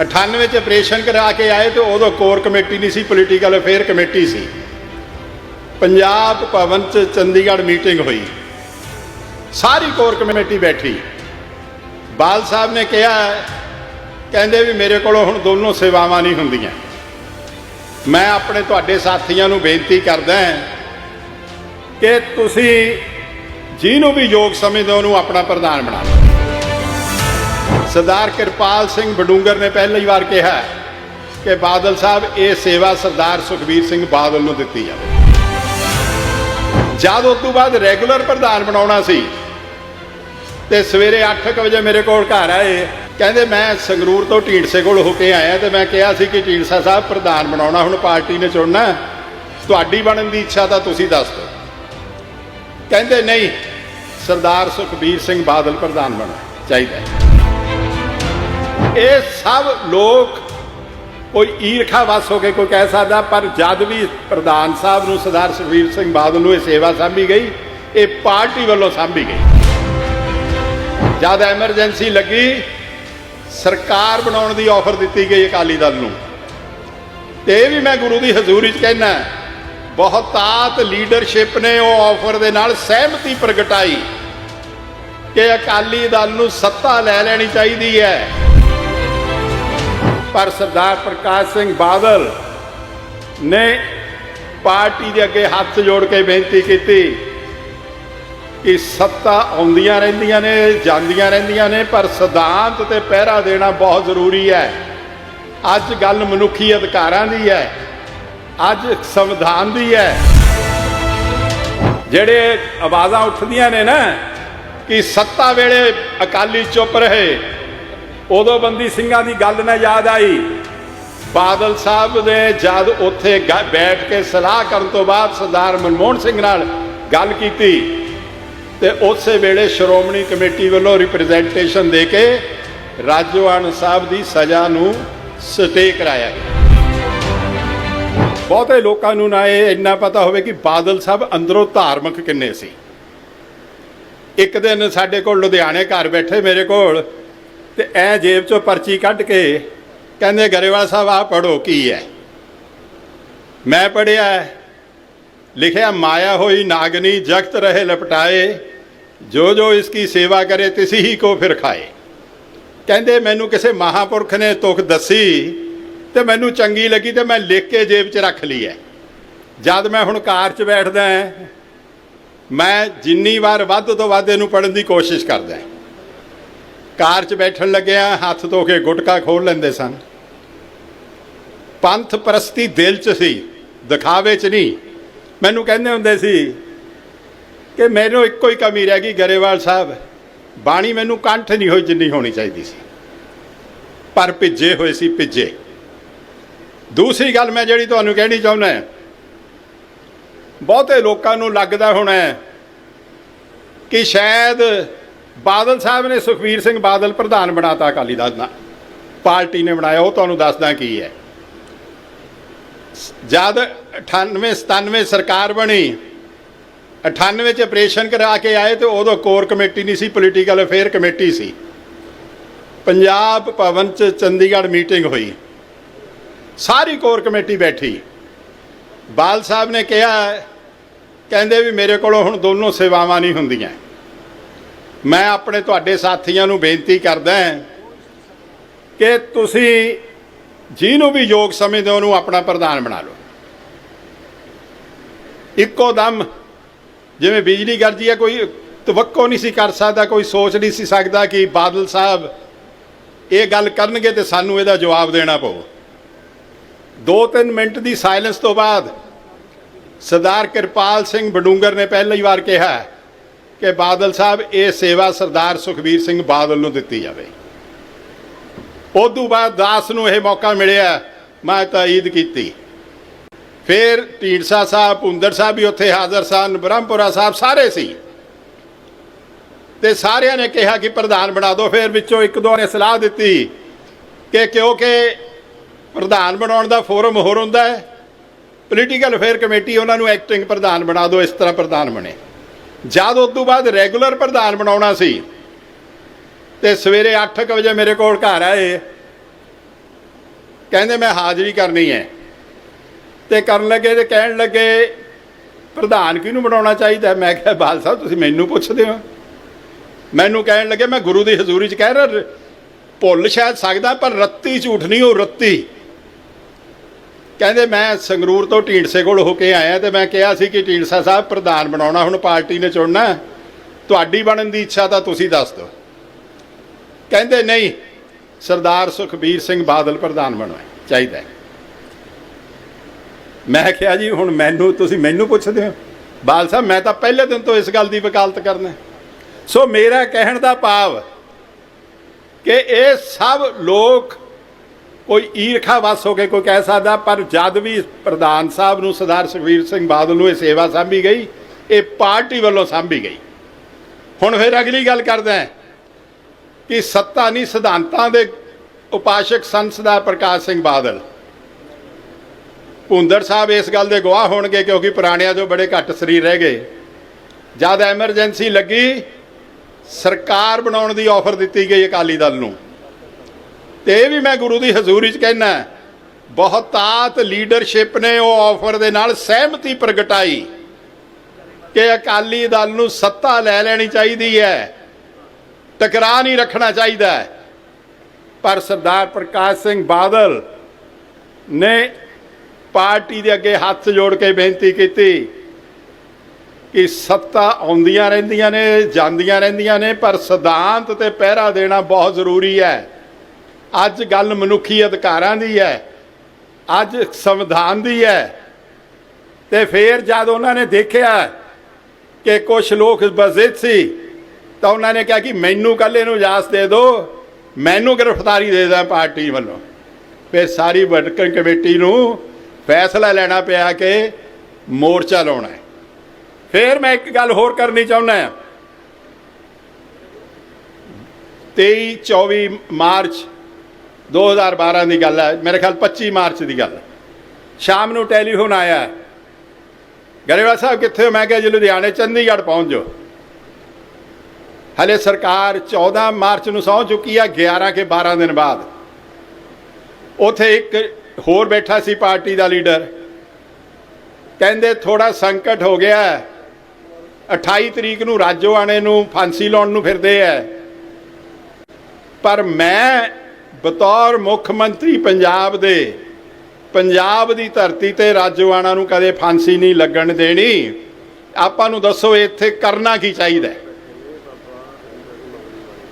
98 ਚ ਆਪਰੇਸ਼ਨ ਕਰਾ ਕੇ ਆਏ ਤੇ ਉਦੋਂ ਕੋਰ ਕਮੇਟੀ ਨਹੀਂ ਸੀ, ਪੋਲੀਟੀਕਲ ਅਫੇਅਰ ਕਮੇਟੀ ਸੀ। ਪੰਜਾਬ ਭਵਨ ਚ ਚੰਡੀਗੜ੍ਹ ਮੀਟਿੰਗ ਹੋਈ। ਸਾਰੀ ਕੋਰ ਕਮੇਟੀ ਬੈਠੀ। ਬਾਲ ਸਾਹਿਬ ਨੇ ਕਿਹਾ, ਕਹਿੰਦੇ ਵੀ ਮੇਰੇ ਕੋਲੋਂ ਹੁਣ ਦੋਨੋਂ ਸੇਵਾਵਾਂ ਨਹੀਂ ਹੁੰਦੀਆਂ। ਮੈਂ ਆਪਣੇ ਤੁਹਾਡੇ ਸਾਥੀਆਂ ਨੂੰ ਬੇਨਤੀ ਕਰਦਾ ਕਿ ਤੁਸੀਂ ਜਿਹਨੂੰ ਵੀ ਯੋਗ ਸਮਝਦੇ ਹੋ, ਉਹਨੂੰ ਆਪਣਾ ਪ੍ਰਧਾਨ ਬਣਾ ਲਓ। ਸਰਦਾਰ ਕਿਰਪਾਲ ਸਿੰਘ ਬਡੂੰਗਰ ਨੇ ਪਹਿਲੀ ਵਾਰ ਕਿਹਾ ਕਿ ਬਾਦਲ ਸਾਹਿਬ, ਇਹ ਸੇਵਾ ਸਰਦਾਰ ਸੁਖਬੀਰ ਸਿੰਘ ਬਾਦਲ ਨੂੰ ਦਿੱਤੀ ਜਾਵੇ। ਜਦ ਉਸ ਤੋਂ ਬਾਅਦ ਰੈਗੂਲਰ ਪ੍ਰਧਾਨ ਬਣਾਉਣਾ ਸੀ, ਤੇ ਸਵੇਰੇ 8:00 ਵਜੇ ਮੇਰੇ ਕੋਲ ਘਰ ਆਏ। ਕਹਿੰਦੇ, ਮੈਂ ਸੰਗਰੂਰ ਤੋਂ ਢੀਂਡਸੇ ਕੋਲ ਹੋ ਕੇ ਆਇਆ ਤੇ ਮੈਂ ਕਿਹਾ ਸੀ ਕਿ ਢੀਂਡਸਾ ਸਾਹਿਬ, ਪ੍ਰਧਾਨ ਬਣਾਉਣਾ, ਹੁਣ ਪਾਰਟੀ ਨੇ ਚੁਣਨਾ ਤੁਹਾਡੀ ਬਣਨ ਦੀ ਇੱਛਾ ਤਾਂ ਤੁਸੀਂ ਦੱਸ ਦਿਓ। ਕਹਿੰਦੇ, ਨਹੀਂ, ਸਰਦਾਰ ਸੁਖਬੀਰ ਸਿੰਘ ਬਾਦਲ ਪ੍ਰਧਾਨ ਬਣਨਾ ਚਾਹੀਦਾ ਇਹ ਸਭ ਲੋਕ ਕੋਈ ਈਰਖਾ ਵਸ ਹੋ ਕੇ ਕੋਈ ਕਹਿ ਸਕਦਾ, ਪਰ ਜਦ ਵੀ ਪ੍ਰਧਾਨ ਸਾਹਿਬ ਨੂੰ ਸਰਦਾਰ ਸੁਖਬੀਰ ਸਿੰਘ ਬਾਦਲ ਨੂੰ ਇਹ ਸੇਵਾ ਸਾਂਭੀ ਗਈ, ਇਹ ਪਾਰਟੀ ਵੱਲੋਂ ਸਾਂਭੀ ਗਈ। ਜਦ ਐਮਰਜੈਂਸੀ ਲੱਗੀ, ਸਰਕਾਰ ਬਣਾਉਣ ਦੀ ਆਫਰ ਦਿੱਤੀ ਗਈ ਅਕਾਲੀ ਦਲ ਨੂੰ। ਤੇ ਇਹ ਵੀ ਮੈਂ ਗੁਰੂ ਦੀ ਹਜ਼ੂਰੀ 'ਚ ਕਹਿਣਾ ਬਹੁਤਾਤ ਲੀਡਰਸ਼ਿਪ ਨੇ ਉਹ ਆਫਰ ਦੇ ਨਾਲ ਸਹਿਮਤੀ ਪ੍ਰਗਟਾਈ ਕਿ ਅਕਾਲੀ ਦਲ ਨੂੰ ਸੱਤਾ ਲੈ ਲੈਣੀ ਚਾਹੀਦੀ ਹੈ। ਪਰ ਸਰਦਾਰ ਪ੍ਰਕਾਸ਼ ਸਿੰਘ ਬਾਦਲ ਨੇ ਪਾਰਟੀ ਦੇ ਅੱਗੇ ਹੱਥ ਜੋੜ ਕੇ ਬੇਨਤੀ ਕੀਤੀ ਕਿ ਸੱਤਾ ਆਉਂਦੀਆਂ ਰਹਿੰਦੀਆਂ ਨੇ, ਜਾਂਦੀਆਂ ਰਹਿੰਦੀਆਂ ਨੇ, ਪਰ ਸਿਧਾਂਤ ਤੇ ਪਹਿਰਾ ਦੇਣਾ ਬਹੁਤ ਜ਼ਰੂਰੀ ਹੈ। ਅੱਜ ਗੱਲ ਮਨੁੱਖੀ ਅਧਿਕਾਰਾਂ ਦੀ ਹੈ। ਅੱਜ ਸੰਵਿਧਾਨ ਦੀ ਹੈ। ਜਿਹੜੇ ਆਵਾਜ਼ਾਂ ਉੱਠਦੀਆਂ ਨੇ ਨਾ ਕਿ ਸੱਤਾ ਵੇਲੇ ਅਕਾਲੀ ਚੁੱਪ ਰਹੇ ਉਦੋਂ ਬੰਦੀ ਸਿੰਘਾਂ ਦੀ ਗੱਲ ਨਾ ਯਾਦ ਆਈ। ਬਾਦਲ ਸਾਹਿਬ ਨੇ ਜਦ ਉੱਥੇ ਬੈਠ ਕੇ ਸਲਾਹ ਕਰਨ ਤੋਂ ਬਾਅਦ ਸਰਦਾਰ ਮਨਮੋਹਨ ਸਿੰਘ ਨਾਲ ਗੱਲ ਕੀਤੀ ਤੇ ਉਸੇ ਵੇਲੇ ਸ਼੍ਰੋਮਣੀ ਕਮੇਟੀ ਵੱਲੋਂ ਰਿਪਰੈਜ਼ੈਂਟੇਸ਼ਨ ਦੇ ਕੇ ਰਾਜਵਾਨ ਸਾਹਿਬ ਦੀ ਸਜ਼ਾ ਨੂੰ ਸਟੇ ਕਰਾਇਆ ਬਹੁਤੇ ਲੋਕਾਂ ਨੂੰ ਨਾ ਇਹ ਇੰਨਾ ਪਤਾ ਹੋਵੇ ਕਿ ਬਾਦਲ ਸਾਹਿਬ ਅੰਦਰੋਂ ਧਾਰਮਿਕ ਕਿੰਨੇ ਸੀ। ਇੱਕ ਦਿਨ ਸਾਡੇ ਕੋਲ ਲੁਧਿਆਣੇ ਘਰ ਬੈਠੇ ਮੇਰੇ ਕੋਲ ਤੇ ਐ ਜੇਬ ਚੋਂ ਪਰਚੀ ਕੱਢ ਕੇ ਕਹਿੰਦੇ, ਗਰੇਵਾਲ ਸਾਹਿਬ ਆ ਪੜੋ ਕੀ ਹੈ? ਮੈਂ ਪੜਿਆ ਲਿਖਿਆ, ਮਾਇਆ ਹੋਈ ਨਾਗਨੀ ਜਗਤ ਰਹੇ ਲਪਟਾਏ, ਜੋ ਜੋ ਇਸ ਕੀ ਸੇਵਾ ਕਰੇ ਤਿਸ ਹੀ ਕੋ ਫਿਰ ਖਾਏ। ਕਹਿੰਦੇ, ਮੈਨੂੰ ਕਿਸੇ ਮਹਾਪੁਰਖ ਨੇ ਤੁਖ ਦੱਸੀ ਤੇ ਮੈਨੂੰ ਚੰਗੀ ਲੱਗੀ ਤੇ ਮੈਂ ਲਿਖ ਕੇ ਜੇਬ 'ਚ ਰੱਖ ਲਈ ਹੈ। ਜਦ ਮੈਂ ਹੁਣ ਕਾਰ 'ਚ ਬੈਠਦਾ ਮੈਂ ਜਿੰਨੀ ਵਾਰ ਵੱਧ ਤੋਂ ਵੱਧ ਇਹਨੂੰ ਪੜਨ ਦੀ ਕੋਸ਼ਿਸ਼ ਕਰਦਾ ਕਾਰ 'ਚ ਬੈਠਣ ਲੱਗਿਆ ਹੱਥ ਧੋ ਕੇ ਗੁਟਕਾ ਖੋਲ ਲੈਂਦੇ ਸਨ। ਪੰਥ ਪ੍ਰਸਤੀ ਦਿਲ 'ਚ ਸੀ, ਦਿਖਾਵੇ 'ਚ ਨਹੀਂ। ਮੈਨੂੰ ਕਹਿੰਦੇ ਹੁੰਦੇ ਸੀ ਕਿ ਮੈਨੂੰ ਇੱਕੋ ਹੀ ਕਮੀ ਰਹਿ ਗਈ ਗਰੇਵਾਲ ਸਾਹਿਬ। ਬਾਣੀ ਮੈਨੂੰ ਕੰਠ ਨਹੀਂ ਹੋਈ ਜਿੰਨੀ ਹੋਣੀ ਚਾਹੀਦੀ ਸੀ। ਪਰ ਭਿੱਜੇ ਹੋਏ ਸੀ, ਭਿੱਜੇ। ਦੂਸਰੀ ਗੱਲ ਮੈਂ ਜਿਹੜੀ ਤੁਹਾਨੂੰ ਕਹਿਣੀ ਚਾਹੁੰਦਾ ਬਹੁਤੇ ਲੋਕਾਂ ਨੂੰ ਲੱਗਦਾ ਹੋਣਾ ਕਿ ਸ਼ਾਇਦ ਬਾਦਲ ਸਾਹਿਬ ਨੇ ਸੁਖਬੀਰ ਸਿੰਘ ਬਾਦਲ ਪ੍ਰਧਾਨ ਬਣਾਤਾ ਅਕਾਲੀ ਦਲ ਦਾ। ਪਾਰਟੀ ਨੇ ਬਣਾਇਆ, ਉਹ ਤੁਹਾਨੂੰ ਦੱਸਦਾ ਕੀ ਹੈ। ਜਦ 98 97 ਸਰਕਾਰ ਬਣੀ 98 ਚ ਆਪਰੇਸ਼ਨ ਕਰਾ ਕੇ ਆਏ ਤੇ ਉਦੋਂ ਕੋਰ ਕਮੇਟੀ ਨਹੀਂ ਸੀ, ਪੋਲੀਟੀਕਲ ਅਫੇਅਰ ਕਮੇਟੀ ਸੀ। ਪੰਜਾਬ ਭਵਨ ਚ ਚੰਡੀਗੜ੍ਹ ਮੀਟਿੰਗ ਹੋਈ। ਸਾਰੀ ਕੋਰ ਕਮੇਟੀ ਬੈਠੀ। ਬਾਲ ਸਾਹਿਬ ਨੇ ਕਿਹਾ, ਕਹਿੰਦੇ ਵੀ ਮੇਰੇ ਕੋਲੋਂ ਹੁਣ ਦੋਨੋਂ ਸੇਵਾਵਾਂ ਨਹੀਂ ਹੁੰਦੀਆਂ। ਮੈਂ ਆਪਣੇ ਤੁਹਾਡੇ ਸਾਥੀਆਂ ਨੂੰ ਬੇਨਤੀ ਕਰਦਾ ਕਿ ਤੁਸੀਂ ਜਿਹਨੂੰ ਵੀ ਯੋਗ ਸਮਝਦੇ ਹੋ, ਉਹਨੂੰ ਆਪਣਾ ਪ੍ਰਧਾਨ ਬਣਾ ਲਓ। ਇੱਕੋ ਦਮ, ਜਿਵੇਂ ਬਿਜਲੀ ਗਰਜੀ ਹੈ, ਕੋਈ ਤਵੱਕੋ ਨਹੀਂ ਸੀ ਕਰ ਸਕਦਾ, ਕੋਈ ਸੋਚ ਨਹੀਂ ਸੀ ਸਕਦਾ ਕਿ ਬਾਦਲ ਸਾਹਿਬ ਇਹ ਗੱਲ ਕਰਨਗੇ ਤੇ ਸਾਨੂੰ ਇਹਦਾ ਜਵਾਬ ਦੇਣਾ ਪਊ। 2-3 ਮਿੰਟ ਦੀ ਸਾਇਲੈਂਸ ਤੋਂ ਬਾਅਦ ਸਰਦਾਰ ਕਿਰਪਾਲ ਸਿੰਘ ਬਡੂੰਗਰ ਨੇ ਪਹਿਲੀ ਵਾਰ ਕਿਹਾ ਕਿ ਬਾਦਲ ਸਾਹਿਬ, ਇਹ ਸੇਵਾ ਸਰਦਾਰ ਸੁਖਬੀਰ ਸਿੰਘ ਬਾਦਲ ਨੂੰ ਦਿੱਤੀ ਜਾਵੇ। ਉਦੋਂ ਬਾਅਦ ਦਾਸ ਨੂੰ ਇਹ ਮੌਕਾ ਮਿਲਿਆ, ਮੈਂ ਤਾਈਦ ਕੀਤੀ। ਫਿਰ ਢੀਂਡਸਾ ਸਾਹਿਬ, ਭੁੰਦਰ ਸਾਹਿਬ ਵੀ ਉੱਥੇ ਹਾਜ਼ਰ ਸਨ, ਬ੍ਰਹਮਪੁਰਾ ਸਾਹਿਬ ਸਾਰੇ ਸੀ। ਤੇ ਸਾਰਿਆਂ ਨੇ ਕਿਹਾ ਕਿ ਪ੍ਰਧਾਨ ਬਣਾ ਦਿਓ, ਫਿਰ ਵਿੱਚੋਂ ਇੱਕ ਦੋ ਨੇ ਸਲਾਹ ਦਿੱਤੀ ਕਿ ਕਿਉਂਕਿ ਪ੍ਰਧਾਨ ਬਣਾਉਣ ਦਾ ਫੋਰਮ ਹੋਰ ਹੁੰਦਾ ਹੈ, ਪੋਲੀਟੀਕਲ ਅਫੇਅਰ ਕਮੇਟੀ ਉਹਨਾਂ ਨੂੰ ਐਕਟਿੰਗ ਪ੍ਰਧਾਨ ਬਣਾ ਦਿਓ, ਇਸ ਤਰ੍ਹਾਂ ਪ੍ਰਧਾਨ ਬਣੇ। ਜਦ ਉਸ ਤੋਂ ਬਾਅਦ ਰੈਗੂਲਰ ਪ੍ਰਧਾਨ ਬਣਾਉਣਾ ਸੀ, ਤੇ ਸਵੇਰੇ 8:00 ਵਜੇ ਮੇਰੇ ਕੋਲ ਘਰ ਆਏ। ਕਹਿੰਦੇ, ਮੈਂ ਹਾਜ਼ਰੀ ਕਰਨੀ ਹੈ। ਤੇ ਕਰਨ ਲੱਗੇ ਤੇ ਕਹਿਣ ਲੱਗੇ, ਪ੍ਰਧਾਨ ਕਿਹਨੂੰ ਬਣਾਉਣਾ ਚਾਹੀਦਾ? ਮੈਂ ਕਿਹਾ, ਬਾਲ ਸਾਹਿਬ, ਤੁਸੀਂ ਮੈਨੂੰ ਪੁੱਛਦੇ ਹੋ। ਮੈਨੂੰ ਕਹਿਣ ਲੱਗੇ, ਮੈਂ ਗੁਰੂ ਦੀ ਹਜ਼ੂਰੀ 'ਚ ਕਹਿ ਰਿਹਾ, ਭੁੱਲ ਸ਼ਾਇਦ ਸਕਦਾ, ਪਰ ਰੱਤੀ ਝੂਠ ਨਹੀਂ, ਉਹ ਰੱਤੀ। ਕਹਿੰਦੇ ਮੈਂ ਸੰਗਰੂਰ ਤੋਂ ਢੀਂਡਸੇ ਕੋਲ ਹੋ ਕੇ ਆਇਆ ਤੇ ਮੈਂ ਕਿਹਾ ਸੀ ਕਿ ਢੀਂਡਸਾ ਸਾਹਿਬ ਪ੍ਰਧਾਨ ਬਣਾਉਣਾ, ਹੁਣ ਪਾਰਟੀ ਨੇ ਚੁਣਨਾ ਤੁਹਾਡੀ ਬਣਨ ਦੀ ਇੱਛਾ ਤਾਂ ਤੁਸੀਂ ਦੱਸ ਦਿਓ। ਕਹਿੰਦੇ ਨਹੀਂ, ਸਰਦਾਰ ਸੁਖਬੀਰ ਸਿੰਘ ਬਾਦਲ ਪ੍ਰਧਾਨ ਬਣਨਾ ਚਾਹੀਦਾ ਮੈਂ ਕਿਹਾ ਜੀ, ਹੁਣ ਮੈਨੂੰ, ਤੁਸੀਂ ਮੈਨੂੰ ਪੁੱਛਦੇ ਹੋ? ਬਾਲ ਸਾਹਿਬ, ਮੈਂ ਤਾਂ ਪਹਿਲੇ ਦਿਨ ਤੋਂ ਇਸ ਗੱਲ ਦੀ ਵਕਾਲਤ ਕਰਨਾ ਸੋ ਮੇਰਾ ਕਹਿਣ ਦਾ ਭਾਵ ਕਿ ਇਹ ਸਭ ਲੋਕ ਕੋਈ ਈਰਖਾ ਵਸ ਹੋ ਕੇ ਕੋਈ ਕਹਿ ਸਕਦਾ, ਪਰ ਜਦ ਵੀ ਪ੍ਰਧਾਨ ਸਾਹਿਬ ਨੂੰ ਸਰਦਾਰ ਸੁਖਬੀਰ ਸਿੰਘ ਬਾਦਲ ਨੂੰ ਇਹ ਸੇਵਾ ਸਾਂਭੀ ਗਈ, ਇਹ ਪਾਰਟੀ ਵੱਲੋਂ ਸਾਂਭੀ ਗਈ। ਹੁਣ ਫਿਰ ਅਗਲੀ ਗੱਲ ਕਰਦਾ ਕਿ ਸੱਤਾ ਨਹੀਂ, ਸਿਧਾਂਤਾਂ ਦੇ ਉਪਾਸ਼ਕ ਸੰਤ ਸਰਦਾਰ ਪ੍ਰਕਾਸ਼ ਸਿੰਘ ਬਾਦਲ। ਭੁੰਦਰ ਸਾਹਿਬ ਇਸ ਗੱਲ ਦੇ ਗਵਾਹ ਹੋਣਗੇ ਕਿਉਂਕਿ ਪੁਰਾਣਿਆਂ ਤੋਂ ਬੜੇ ਘੱਟ ਸਰੀਰ ਰਹਿ ਗਏ। ਜਦ ਐਮਰਜੈਂਸੀ ਲੱਗੀ, ਸਰਕਾਰ ਬਣਾਉਣ ਦੀ ਆਫਰ ਦਿੱਤੀ ਗਈ ਅਕਾਲੀ ਦਲ ਨੂੰ। ਤੇ ਇਹ ਵੀ ਮੈਂ ਗੁਰੂ ਦੀ ਹਜ਼ੂਰੀ 'ਚ ਕਹਿਣਾ ਬਹੁਤਾਤ ਲੀਡਰਸ਼ਿਪ ਨੇ ਉਹ ਆਫਰ ਦੇ ਨਾਲ ਸਹਿਮਤੀ ਪ੍ਰਗਟਾਈ ਕਿ ਅਕਾਲੀ ਦਲ ਨੂੰ ਸੱਤਾ ਲੈ ਲੈਣੀ ਚਾਹੀਦੀ ਹੈ, ਟਕਰਾਅ ਨਹੀਂ ਰੱਖਣਾ ਚਾਹੀਦਾ ਪਰ ਸਰਦਾਰ ਪ੍ਰਕਾਸ਼ ਸਿੰਘ ਬਾਦਲ ਨੇ ਪਾਰਟੀ ਦੇ ਅੱਗੇ ਹੱਥ ਜੋੜ ਕੇ ਬੇਨਤੀ ਕੀਤੀ ਕਿ ਸੱਤਾ ਆਉਂਦੀਆਂ ਰਹਿੰਦੀਆਂ ਨੇ, ਜਾਂਦੀਆਂ ਰਹਿੰਦੀਆਂ ਨੇ, ਪਰ ਸਿਧਾਂਤ ਤੇ ਪਹਿਰਾ ਦੇਣਾ ਬਹੁਤ ਜ਼ਰੂਰੀ ਹੈ। ਅੱਜ ਗੱਲ ਮਨੁੱਖੀ ਅਧਿਕਾਰਾਂ ਦੀ ਹੈ, ਅੱਜ ਸੰਵਿਧਾਨ ਦੀ ਹੈ। ਤੇ ਫਿਰ ਜਦ ਉਹਨਾਂ ਨੇ ਦੇਖਿਆ ਕਿ ਕੁਝ ਲੋਕ ਬਜ਼ਿੱਦ ਸੀ, ਤਾਂ ਉਹਨਾਂ ਨੇ ਕਿਹਾ ਕਿ ਮੈਨੂੰ ਕੱਲੇ ਇਹਨੂੰ ਇਜਾਜ਼ਤ ਦੇ ਦਿਓ, ਮੈਨੂੰ ਗ੍ਰਿਫਤਾਰੀ ਦੇ ਦਾਂ ਪਾਰਟੀ ਵੱਲੋਂ। ਫਿਰ ਸਾਰੀ ਵਰਕਿੰਗ ਕਮੇਟੀ ਨੂੰ ਫੈਸਲਾ ਲੈਣਾ ਪਿਆ ਕਿ ਮੋਰਚਾ ਲਾਉਣਾ ਹੈ। ਫਿਰ ਮੈਂ ਇੱਕ ਗੱਲ ਹੋਰ ਕਰਨੀ ਚਾਹੁੰਦਾ ਹਾਂ। 23 24 ਮਾਰਚ 2012 ਦੀ ਗੱਲ ਹੈ। ਮੇਰੇ ਖਿਆਲ 25 ਮਾਰਚ ਦੀ ਗੱਲ ਸ਼ਾਮ ਨੂੰ ਟੈਲੀਫੋਨ ਆਇਆ ਗਰੇਵਾਲ ਸਾਹਿਬ ਕਿੱਥੇ ਹੋ? ਮੈਂ ਕਿਹਾ ਜੀ, ਲੁਧਿਆਣੇ, ਚੰਡੀਗੜ੍ਹ ਪਹੁੰਚ ਜਾਓ। ਹਲੇ ਸਰਕਾਰ 14 ਮਾਰਚ ਨੂੰ ਸਹੁੰ ਚੁੱਕੀ ਆ 11 ਕੇ 12 ਦਿਨ ਬਾਅਦ। ਉਥੇ ਇੱਕ ਹੋਰ ਬੈਠਾ ਸੀ ਪਾਰਟੀ ਦਾ ਲੀਡਰ। ਕਹਿੰਦੇ ਥੋੜਾ ਸੰਕਟ ਹੋ ਗਿਆ ਹੈ। 28 ਤਰੀਕ ਨੂੰ ਰਾਜੋਆਣੇ ਨੂੰ ਫਾਂਸੀ ਲਾਉਣ ਨੂੰ ਫਿਰਦੇ ਐ ਪਰ ਮੈਂ ਬਤੌਰ ਮੁੱਖ ਮੰਤਰੀ ਪੰਜਾਬ ਦੇ। ਪੰਜਾਬ ਦੀ ਧਰਤੀ ਤੇ ਰਾਜਵਾਣਾ ਨੂੰ ਕਦੇ ਫਾਂਸੀ ਨਹੀਂ ਲੱਗਣ ਦੇਣੀ। ਆਪਾਂ ਨੂੰ ਦੱਸੋ, ਇੱਥੇ ਕਰਨਾ ਕੀ ਚਾਹੀਦਾ?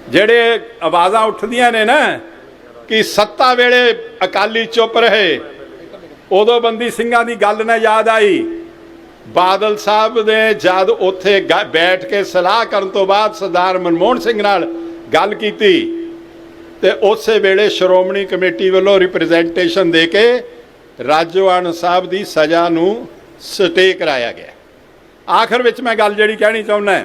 ਜਿਹੜੇ ਆਵਾਜ਼ਾਂ ਉੱਠਦੀਆਂ ਨੇ ਨਾ, ਕਿ ਸੱਤਾ ਵੇਲੇ ਅਕਾਲੀ ਚੁੱਪ ਰਹੇ। ਉਦੋਂ ਬੰਦੀ ਸਿੰਘਾਂ ਦੀ ਗੱਲ ਨਾ ਯਾਦ ਆਈ। ਬਾਦਲ ਸਾਹਿਬ ਨੇ ਜਦ ਉੱਥੇ ਬੈਠ ਕੇ ਸਲਾਹ ਕਰਨ ਤੋਂ ਬਾਅਦ ਸਰਦਾਰ ਮਨਮੋਹਨ ਸਿੰਘ ਨਾਲ ਗੱਲ ਕੀਤੀ। ਤੇ ਉਸੇ ਵੇਲੇ ਸ਼੍ਰੋਮਣੀ ਕਮੇਟੀ ਵੱਲੋਂ ਰਿਪਰੈਜ਼ੈਂਟੇਸ਼ਨ ਦੇ ਕੇ ਰਾਜਵਾਨ ਸਾਹਿਬ ਦੀ ਸਜ਼ਾ ਨੂੰ ਸਟੇ ਕਰਾਇਆ ਗਿਆ। ਆਖਰ ਵਿੱਚ ਮੈਂ ਗੱਲ ਜਿਹੜੀ ਕਹਿਣੀ ਚਾਹੁੰਦਾ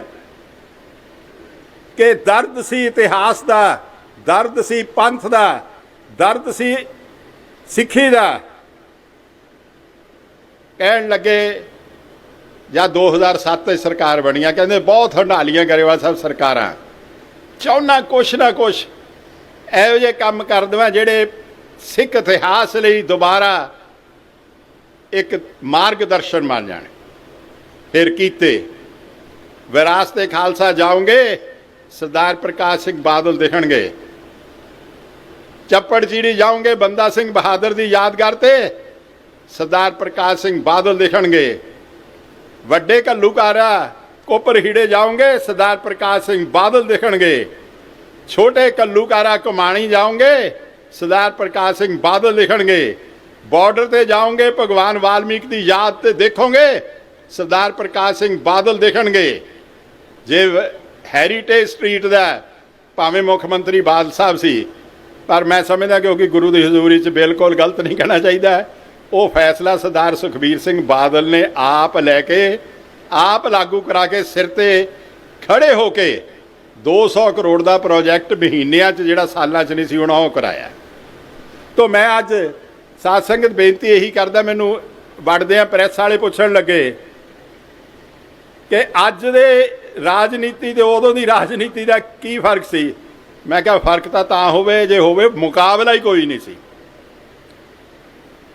ਕਿ ਦਰਦ ਸੀ ਇਤਿਹਾਸ ਦਾ, ਦਰਦ ਸੀ ਪੰਥ ਦਾ, ਦਰਦ ਸੀ ਸਿੱਖੀ ਦਾ। ਕਹਿਣ ਲੱਗੇ, ਜਾਂ 2007 ਵਿੱਚ ਸਰਕਾਰ ਬਣੀਆਂ ਕਹਿੰਦੇ ਬਹੁਤ ਹੰਡਾਲੀਆਂ ਗਰੇਵਾਲ ਸਾਹਿਬ ਸਰਕਾਰਾਂ, ਚਾਹੁੰਨਾ ਕੁਛ ਨਾ ਕੁਛ ਇਹੋ ਜਿਹੇ ਕੰਮ ਕਰ ਦੇਵਾਂ ਜਿਹੜੇ ਸਿੱਖ ਇਤਿਹਾਸ ਲਈ ਦੁਬਾਰਾ ਇੱਕ ਮਾਰਗਦਰਸ਼ਨ ਬਣ ਜਾਣ। ਫਿਰ ਕੀਤੇ। ਵਿਰਾਸਤੇ ਖਾਲਸਾ, ਜਾਓਗੇ, ਸਰਦਾਰ ਪ੍ਰਕਾਸ਼ ਸਿੰਘ ਬਾਦਲ ਦੇਖਣਗੇ। ਚੱਪੜ ਚੀੜੀ ਜਾਓਗੇ, ਬੰਦਾ ਸਿੰਘ ਬਹਾਦਰ ਦੀ ਯਾਦਗਾਰ ਤੇ ਸਰਦਾਰ ਪ੍ਰਕਾਸ਼ ਸਿੰਘ ਬਾਦਲ ਦੇਖਣਗੇ। ਵੱਡੇ ਘੱਲੂਕਾਰਾ ਕੋਪਰ ਹੀੜੇ ਜਾਓਗੇ, ਸਰਦਾਰ ਪ੍ਰਕਾਸ਼ ਸਿੰਘ ਬਾਦਲ ਦੇਖਣਗੇ। ਛੋਟੇ ਕੱਲੂਕਾਰਾ ਕਮਾਣੀ ਜਾਓਗੇ, ਸਰਦਾਰ ਪ੍ਰਕਾਸ਼ ਸਿੰਘ ਬਾਦਲ ਲਿਖਣਗੇ ਬਾਰਡਰ ਤੇ ਜਾਓਗੇ, ਭਗਵਾਨ ਵਾਲਮੀਕ ਦੀ ਯਾਦ ਤੇ ਦੇਖੋਗੇ, ਸਰਦਾਰ ਪ੍ਰਕਾਸ਼ ਸਿੰਘ ਬਾਦਲ ਦੇਖਣਗੇ। ਜੇ ਹੈਰੀਟੇਜ ਸਟਰੀਟ ਦਾ ਭਾਵੇਂ ਮੁੱਖ ਮੰਤਰੀ ਬਾਦਲ ਸਾਹਿਬ ਸੀ, ਪਰ ਮੈਂ ਸਮਝਦਾ ਕਿਉਂਕਿ ਗੁਰੂ ਦੀ ਹਜ਼ੂਰੀ 'ਚ ਬਿਲਕੁਲ ਗਲਤ ਨਹੀਂ ਕਹਿਣਾ ਚਾਹੀਦਾ ਉਹ ਫੈਸਲਾ ਸਰਦਾਰ ਸੁਖਬੀਰ ਸਿੰਘ ਬਾਦਲ ਨੇ ਆਪ ਲੈ ਕੇ, ਆਪ ਲਾਗੂ ਕਰਾ ਕੇ ਸਿਰ ਤੇ ਖੜੇ ਹੋ ਕੇ 200 ਕਰੋੜ ਦਾ ਪ੍ਰੋਜੈਕਟ ਮਹੀਨਿਆਂ 'ਚ ਜਿਹੜਾ ਸਾਲਾਂ 'ਚ ਨਹੀਂ ਸੀ, ਹੋਣਾ ਉਹ ਕਰਾਇਆ। ਤੋਂ ਮੈਂ ਅੱਜ ਸਾਧ ਸੰਗਤ ਬੇਨਤੀ ਇਹੀ ਕਰਦਾ, ਮੈਨੂੰ ਵੜਦੇ ਆ ਪ੍ਰੈਸ ਵਾਲੇ ਪੁੱਛਣ ਲੱਗੇ ਕਿ ਅੱਜ ਦੇ ਰਾਜਨੀਤੀ ਤੇ ਉਦੋਂ ਦੀ ਰਾਜਨੀਤੀ ਦਾ ਕੀ ਫ਼ਰਕ ਸੀ? ਮੈਂ ਕਿਹਾ, ਫ਼ਰਕ ਤਾਂ ਤਾਂ ਹੋਵੇ, ਜੇ ਹੋਵੇ, ਮੁਕਾਬਲਾ ਹੀ ਕੋਈ ਨਹੀਂ ਸੀ।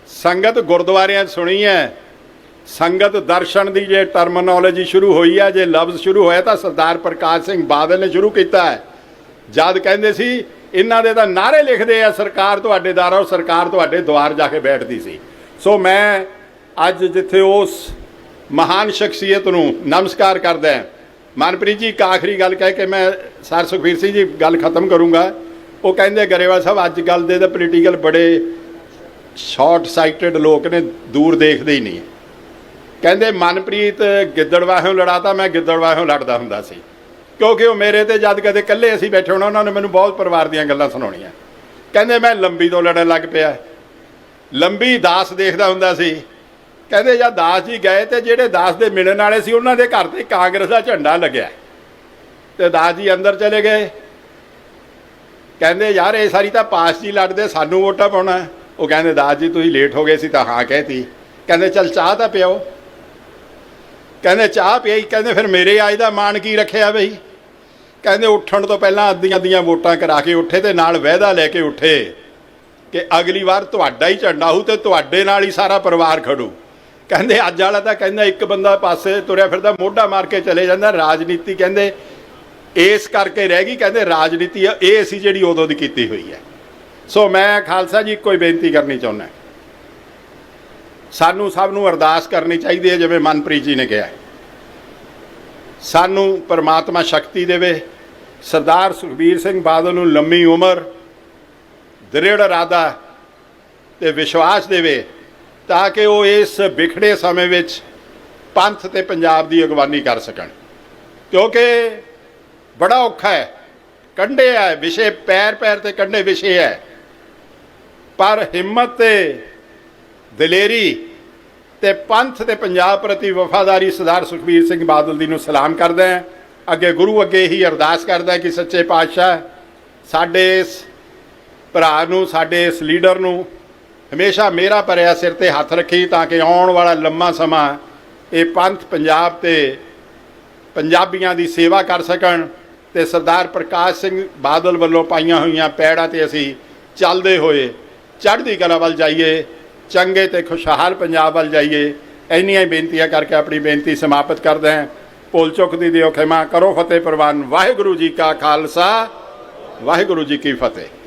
ਸੰਗਤ ਗੁਰਦੁਆਰਿਆਂ 'ਚ ਸੁਣੀ ਹੈ ਸੰਗਤ ਦਰਸ਼ਨ ਦੀ ਜੇ ਟਰਮਨੋਲੋਜੀ ਸ਼ੁਰੂ ਹੋਈ ਹੈ ਜੇ ਲਫ਼ਜ਼ ਸ਼ੁਰੂ ਹੋਇਆ ਤਾਂ ਸਰਦਾਰ ਪ੍ਰਕਾਸ਼ ਸਿੰਘ ਬਾਦਲ ਨੇ ਸ਼ੁਰੂ ਕੀਤਾ ਹੈ। ਜਦ ਕਹਿੰਦੇ ਸੀ, ਇਹਨਾਂ ਦੇ ਤਾਂ ਨਾਰੇ ਲਿਖਦੇ ਆ, ਸਰਕਾਰ ਤੁਹਾਡੇ ਦਰ ਔਰ ਸਰਕਾਰ ਤੁਹਾਡੇ ਦੁਆਰ ਜਾ ਕੇ ਬੈਠਦੀ ਸੀ। ਸੋ ਮੈਂ ਅੱਜ ਜਿੱਥੇ ਉਸ ਮਹਾਨ ਸ਼ਖਸੀਅਤ ਨੂੰ ਨਮਸਕਾਰ ਕਰਦਾ ਹਾਂ, ਮਨਪ੍ਰੀਤ ਜੀ ਇੱਕ ਆਖਰੀ ਗੱਲ ਕਹਿ ਕੇ ਮੈਂ ਸਰ ਸੁਖਬੀਰ ਸਿੰਘ ਜੀ ਗੱਲ ਖਤਮ ਕਰੂੰਗਾ। ਉਹ ਕਹਿੰਦੇ, ਗਰੇਵਾਲ ਸਾਹਿਬ, ਅੱਜ ਕੱਲ ਦੇ ਤਾਂ ਪੋਲੀਟੀਕਲ ਬੜੇ ਸ਼ਾਰਟ ਸਾਈਟਡ ਲੋਕ ਨੇ, ਦੂਰ ਦੇਖਦੇ ਹੀ ਨਹੀਂ। ਕਹਿੰਦੇ, ਮਨਪ੍ਰੀਤ ਗਿੱਦੜਵਾਹੋਂ ਲੜਾਤਾ, ਮੈਂ ਗਿੱਦੜਵਾਹੋਂ ਲੜਦਾ ਹੁੰਦਾ ਸੀ। ਕਿਉਂਕਿ ਉਹ ਮੇਰੇ ਤੇ ਜਦ ਕਦੇ ਇਕੱਲੇ ਅਸੀਂ ਬੈਠੇ ਹੋਣਾ, ਉਹਨਾਂ ਨੇ ਮੈਨੂੰ ਬਹੁਤ ਪਰਿਵਾਰ ਦੀਆਂ ਗੱਲਾਂ ਸੁਣਾਉਣੀਆਂ। ਕਹਿੰਦੇ, ਮੈਂ ਲੰਬੀ ਤੋਂ ਲੜਨ ਲੱਗ ਪਿਆ। ਲੰਬੀ ਦਾਸ ਦੇਖਦਾ ਹੁੰਦਾ ਸੀ। ਕਹਿੰਦੇ ਜਦ ਦਾਸ ਜੀ ਗਏ ਤੇ ਜਿਹੜੇ ਦਾਸ ਦੇ ਮਿਲਣ ਵਾਲੇ ਸੀ, ਉਹਨਾਂ ਦੇ ਘਰ ਤੇ ਕਾਂਗਰਸ ਦਾ ਝੰਡਾ ਲੱਗਿਆ। ਤੇ ਦਾਸ ਜੀ ਅੰਦਰ ਚਲੇ ਗਏ। ਕਹਿੰਦੇ, ਯਾਰ, ਇਹ ਸਾਰੀ ਤਾਂ ਪਾਸ ਜੀ ਲੜਦੇ, ਸਾਨੂੰ ਵੋਟਾਂ ਪਾਉਣਾ ਉਹ ਕਹਿੰਦੇ, ਦਾਸ ਜੀ, ਤੁਸੀਂ ਲੇਟ ਹੋ ਗਏ ਸੀ ਤਾਂ ਹਾਂ ਕਹਿਤੀ। ਕਹਿੰਦੇ, ਚੱਲ, ਚਾਹ ਤਾਂ ਪਿਆਓ। ਕਹਿੰਦੇ ਚਾਹ ਪਈ ਕਹਿੰਦੇ ਫਿਰ ਮੇਰੇ ਆਏ ਦਾ ਮਾਣ ਕੀ ਰੱਖਿਆ ਬਈ? ਕਹਿੰਦੇ ਉੱਠਣ ਤੋਂ ਪਹਿਲਾਂ ਅੱਧੀਆਂ ਅੱਧੀਆਂ ਵੋਟਾਂ ਕਰਾ ਕੇ ਉੱਠੇ ਤੇ ਨਾਲ ਵਾਅਦਾ ਲੈ ਕੇ ਉੱਠੇ ਕਿ ਅਗਲੀ ਵਾਰ ਤੁਹਾਡਾ ਹੀ ਝੰਡਾ ਹੋਊ ਤੇ ਤੁਹਾਡੇ ਨਾਲ ਹੀ ਸਾਰਾ ਪਰਿਵਾਰ ਖੜੂ। ਕਹਿੰਦੇ ਅੱਜ ਵਾਲਾ ਤਾਂ ਕਹਿੰਦਾ ਇੱਕ ਬੰਦਾ ਪਾਸੇ ਤੁਰਿਆ ਫਿਰਦਾ, ਮੋਢਾ ਮਾਰ ਕੇ ਚਲੇ ਜਾਂਦਾ, ਰਾਜਨੀਤੀ ਕਹਿੰਦੇ ਇਸ ਕਰਕੇ ਰਹਿ ਗਈ, ਕਹਿੰਦੇ ਰਾਜਨੀਤੀ ਇਹ ਅਸੀਂ ਜਿਹੜੀ ਉਦੋਂ ਦੀ ਕੀਤੀ ਹੋਈ ਹੈ। ਸੋ ਮੈਂ ਖਾਲਸਾ ਜੀ ਕੋਈ ਬੇਨਤੀ ਕਰਨੀ ਚਾਹੁੰਦਾ। ਸਾਨੂੰ ਸਭ ਨੂੰ ਅਰਦਾਸ ਕਰਨੀ ਚਾਹੀਦੀ ਹੈ, ਜਿਵੇਂ ਮਨਪ੍ਰੀਤ ਜੀ ਨੇ ਕਿਹਾ ਸਾਨੂੰ ਪਰਮਾਤਮਾ ਸ਼ਕਤੀ ਦੇਵੇ। ਸਰਦਾਰ ਸੁਖਬੀਰ ਸਿੰਘ ਬਾਦਲ ਨੂੰ ਲੰਮੀ ਉਮਰ, ਦ੍ਰਿੜ ਇਰਾਦਾ ਤੇ ਵਿਸ਼ਵਾਸ ਦੇਵੇ, ਤਾਂ ਕਿ ਉਹ ਇਸ ਵਿਖੜੇ ਸਮੇਂ ਵਿੱਚ ਪੰਥ ਤੇ ਪੰਜਾਬ ਦੀ ਅਗਵਾਨੀ ਕਰ ਸਕਣ। ਕਿਉਂਕਿ ਬੜਾ ਔਖਾ ਹੈ। ਕੰਢੇ ਹੈ, ਵਿਸ਼ੇ ਪੈਰ ਪੈਰ ਤੇ ਕੰਢੇ ਵਿਸ਼ੇ ਹੈ। ਪਰ ਹਿੰਮਤ ਤੇ ਦਲੇਰੀ ਤੇ ਪੰਥ ਤੇ ਪੰਜਾਬ ਪ੍ਰਤੀ ਵਫਾਦਾਰੀ ਸਰਦਾਰ ਸੁਖਬੀਰ ਸਿੰਘ ਬਾਦਲ ਦੀ ਨੂੰ ਸਲਾਮ ਕਰਦਾ ਹਾਂ। ਅੱਗੇ ਗੁਰੂ ਅੱਗੇ ਹੀ ਅਰਦਾਸ ਕਰਦਾ ਕਿ ਸੱਚੇ ਪਾਤਸ਼ਾਹ ਸਾਡੇ ਇਸ ਭਰਾ ਨੂੰ, ਸਾਡੇ ਇਸ ਲੀਡਰ ਨੂੰ ਹਮੇਸ਼ਾ ਮੇਰਾ ਭਰਿਆ ਸਿਰ ਤੇ ਹੱਥ ਰੱਖੀ ਤਾਂ ਕਿ ਆਉਣ ਵਾਲਾ ਲੰਮਾ ਸਮਾਂ ਇਹ ਪੰਥ ਪੰਜਾਬ ਤੇ ਪੰਜਾਬੀਆਂ ਦੀ ਸੇਵਾ ਕਰ ਸਕਣ ਤੇ ਸਰਦਾਰ ਪ੍ਰਕਾਸ਼ ਸਿੰਘ ਬਾਦਲ ਵੱਲੋਂ ਪਾਈਆਂ ਹੋਈਆਂ ਪੈੜਾਂ ਤੇ ਅਸੀਂ ਚੱਲਦੇ ਹੋਏ ਚੜ੍ਹਦੀ ਕਲਾ ਵੱਲ ਜਾਈਏ। ਚੰਗੇ ਤੇ ਖੁਸ਼ਹਾਲ ਪੰਜਾਬ ਵੱਲ ਜਾਈਏ, ਇੰਨੀਆਂ ਹੀ ਬੇਨਤੀਆਂ ਕਰਕੇ ਆਪਣੀ ਬੇਨਤੀ ਸਮਾਪਤ ਕਰਦੇ ਹਾਂ। ਭੁੱਲ ਚੁੱਕ ਦੀ ਦਿਓ, ਖਿਮਾ ਕਰੋ ਫਤਿਹ ਪ੍ਰਵਾਨ। ਵਾਹਿਗੁਰੂ ਜੀ ਕਾ ਖਾਲਸਾ, ਵਾਹਿਗੁਰੂ ਜੀ ਕੀ ਫਤਿਹ।